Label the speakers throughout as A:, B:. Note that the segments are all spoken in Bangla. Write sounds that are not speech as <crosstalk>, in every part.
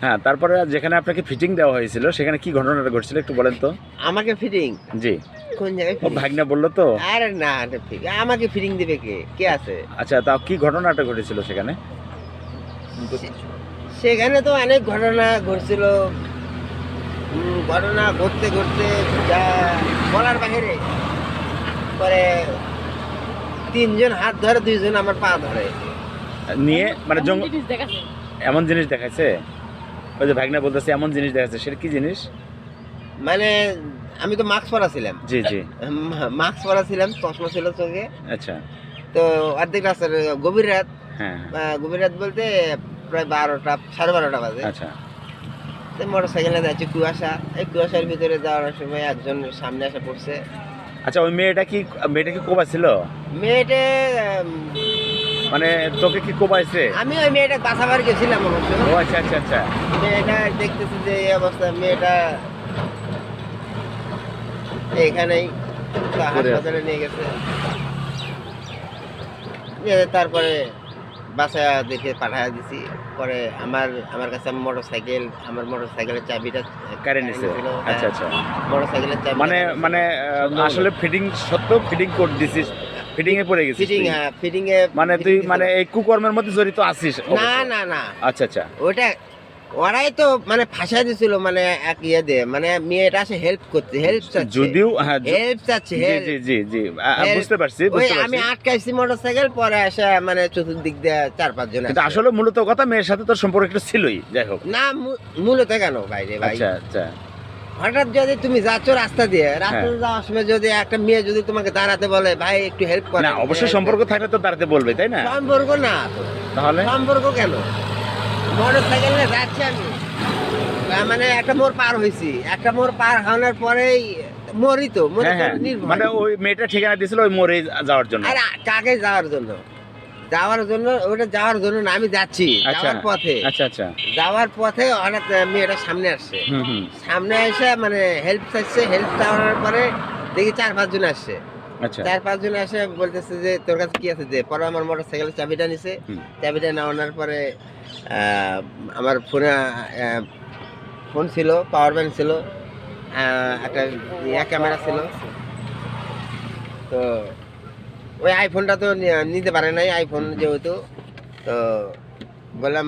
A: হ্যাঁ তারপরে যেখানে আপনাকে ফিটিং দেওয়া হয়েছিল সেখানে কি ঘটনাটা ঘটছিল একটু বলেন তো?
B: আমাকে ফিটিং
A: জি।
B: কোন জায়গায়
A: ও ভাগনা বলল তো?
B: আরে না এটা ঠিক আমাকে ফিটিং দিবে কে? কে আছে?
A: আচ্ছা তাও কি ঘটনাটা ঘটেছিল সেখানে?
B: সেখানে তো অনেক ঘটনা ঘটছিল। ঘটনা ঘটতে ঘটতে যা বলার বাহিরে পরে তিনজন হাত ধরে দুইজন আমার পা ধরে।
A: নিয়ে মানে জঙ্গ
C: জিনিস দেখাচ্ছে।
A: এমন জিনিস দেখাইছে? ওই যে ভাগনা বলতেছে এমন জিনিস দেখাচ্ছে। সেটা কি জিনিস?
B: মানে আমি তো মাস্ক পরা ছিলাম।
A: জি জি। <laughs>
B: মাস্ক পরা ছিলাম চশমা ছিল চোখে।
A: আচ্ছা।
B: তো অর্ধেক রাস্তার গভীর রাত।
A: হ্যাঁ
B: গভীর রাত বলতে প্রায় বারোটা সাড়ে বারোটা বাজে।
A: আচ্ছা।
B: তো মোটর সাইকেলে যাচ্ছে কুয়াশা। এই কুয়াশার ভিতরে যাওয়ার সময় একজন সামনে এসে পড়ছে।
A: আচ্ছা ওই মেয়েটা কি মেয়েটা কি কোবা ছিল?
B: মেয়েটা
A: মানে তোকে কি কোবাইছে
B: আমি ওই মেয়েটা বাসাবার গেছিলাম অবশ্য।
A: ও আচ্ছা আচ্ছা আচ্ছা।
B: মেয়েটা দেখতেছি যে এই অবস্থা মেয়েটা এখানেই হাসপাতালে নিয়ে গেছে। তারপরে বাসা দেখে পাঠায় দিছি। পরে আমার আমার কাছে মোটর সাইকেল আমার মোটর সাইকেলের চাবিটা
A: কারে নিছে। আচ্ছা আচ্ছা।
B: মোটর সাইকেলের চাবি
A: মানে মানে আসলে ফিটিং সত্য ফিটিং কোড দিছিস। ফিটিং এ পড়ে গেছিস
B: ফিটিং হ্যাঁ ফিটিং এ
A: মানে তুই মানে এই কুকর্মের মধ্যে জড়িত আছিস
B: না না না।
A: আচ্ছা আচ্ছা।
B: ওটা ওরাই তো মানে ফাঁসা দিছিল মানে এক ইয়ে দিয়ে। মানে মেয়েটা আসে হেল্প করতে হেল্প চাচ্ছে।
A: যদিও হ্যাঁ
B: হেল্প চাচ্ছে
A: জি জি জি বুঝতে পারছি
B: আমি আটকাইছি মোটরসাইকেল পরে এসে মানে চতুর্দিক দিয়ে চার পাঁচ জন
A: কিন্তু আসলে মূলত কথা মেয়ের সাথে তোর সম্পর্ক একটু ছিলই যাই হোক।
B: না মূলত কেন বাইরে ভাই?
A: আচ্ছা আচ্ছা।
B: হঠাৎ যদি তুমি যাচ্ছ রাস্তা দিয়ে রাস্তা
A: হ্যাঁ।
B: যাওয়ার সময় যদি একটা মেয়ে যদি তোমাকে দাঁড়াতে বলে ভাই একটু হেল্প করে।
A: না অবশ্যই সম্পর্ক থাকলে তো দাঁড়াতে বলবে তাই না?
B: সম্পর্ক না
A: তাহলে?
B: সম্পর্ক কেন? মোটর সাইকেল নিয়ে যাচ্ছি আমি। মানে একটা মোড় পার হয়েছি। একটা মোড় পার হওয়ার পরেই মরি তো মরে
A: হ্যাঁ হ্যাঁ। মানে ওই মেয়েটা ঠিকানা দিয়েছিল ওই মরে যাওয়ার জন্য।
B: আরে কাকে যাওয়ার জন্য? যাওয়ার জন্য ওটা যাওয়ার জন্য না আমি যাচ্ছি
A: আচ্ছা।
B: যাওয়ার পথে।
A: আচ্ছা আচ্ছা।
B: যাওয়ার পথে হঠাৎ মেয়েটা সামনে আসছে। সামনে এসে মানে হেল্প চাইছে হেল্প চাওয়ার পরে দেখি চার পাঁচজন আসছে।
A: আচ্ছা।
B: চার পাঁচজন এসে বলতেছে যে তোর কাছে কি আছে? যে পরে আমার মোটর সাইকেলের চাবিটা নিছে। চাবিটা নেওয়ানোর পরে আমার ফোনে ফোন ছিল পাওয়ার ব্যাংক ছিল একটা ক্যামেরা ছিল। তো ওই আইফোনটা তো নিতে পারে নাই আইফোন যেহেতু। তো বললাম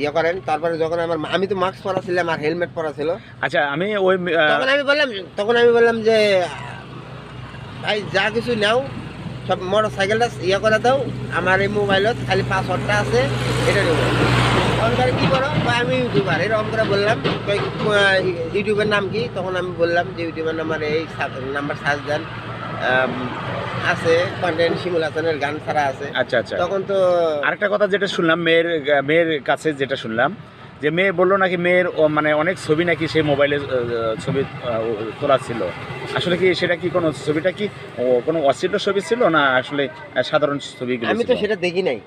B: ইয়ে করেন তারপরে যখন আমার আমি তো মাস্ক পরা ছিলাম আর হেলমেট পরা ছিল।
A: আচ্ছা আমি ওই
B: তখন আমি বললাম তখন আমি বললাম যে ভাই যা কিছু নাও সব মোটর সাইকেলটা ইয়ে করে দাও আমার এই মোবাইলত খালি পাসওয়ার্ডটা আছে এটা নেব। তখন করে কি করো? আমি ইউটিউবার এরকম করে বললাম ইউটিউবের নাম কি? তখন আমি বললাম যে ইউটিউবের নাম্বার এই নাম্বার সার্চ দেন। আছে কন্টেন্ট শিমুল হাসানের গান ছাড়া আছে।
A: আচ্ছা আচ্ছা।
B: তখন তো
A: আরেকটা কথা যেটা শুনলাম মেয়ের মেয়ের কাছে যেটা শুনলাম যে মেয়ে বলল নাকি মেয়ের মানে অনেক ছবি নাকি সেই মোবাইলে ছবি তোলা ছিল। আসলে কি সেটা কি কোনো ছবিটা কি কোনো অশ্লীল ছবি ছিল না আসলে সাধারণ ছবি
B: আমি তো সেটা দেখি নাই।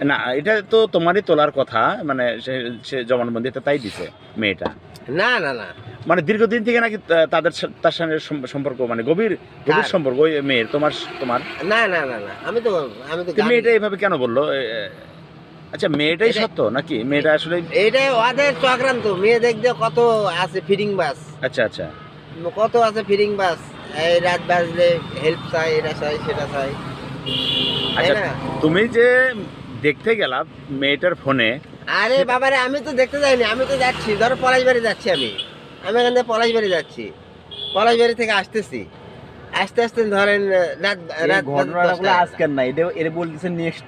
A: না এটা তো তোমারই তোলার কথা মানে সে- সে জবানবন্দিতে তাই দিছে মেয়েটা।
B: না না না।
A: মানে দীর্ঘদিন থেকে নাকি তাদের তার সঙ্গে সম্পর্ক মানে গভীর গভীর সম্পর্ক ওই মেয়ের তোমার তোমার?
B: না না না না আমি তো আমি তো
A: মেয়েটা এইভাবে কেন বলল? আচ্ছা মেয়েটাই সত্য নাকি? মেয়েটা আসলে
B: এইটাই ওদের চক্রান্ত মেয়ে দেখতে কত আছে ফিডিং বাস।
A: আচ্ছা আচ্ছা।
B: কত আছে ফিডিং বাস এই রাত বাজলে হেল্প চাই এটা চাই সেটা চাই।
A: আচ্ছা তুমি যে দেখতে গেলাম মেয়েটার ফোনে।
B: আরে বাবারে আমি তো দেখতে যাইনি আমি তো যাচ্ছি। ধরো পলাশবাড়ি যাচ্ছি আমি। আমি এখান থেকে পলাশবাড়ি যাচ্ছি। পলাশবাড়ি থেকে আসতেছি। আস্তে আস্তে ধরেন রাত রাত
D: ঘটনাগুলো
B: দশটা।
D: আজকের না এটা এটা বলতেছে নেক্সট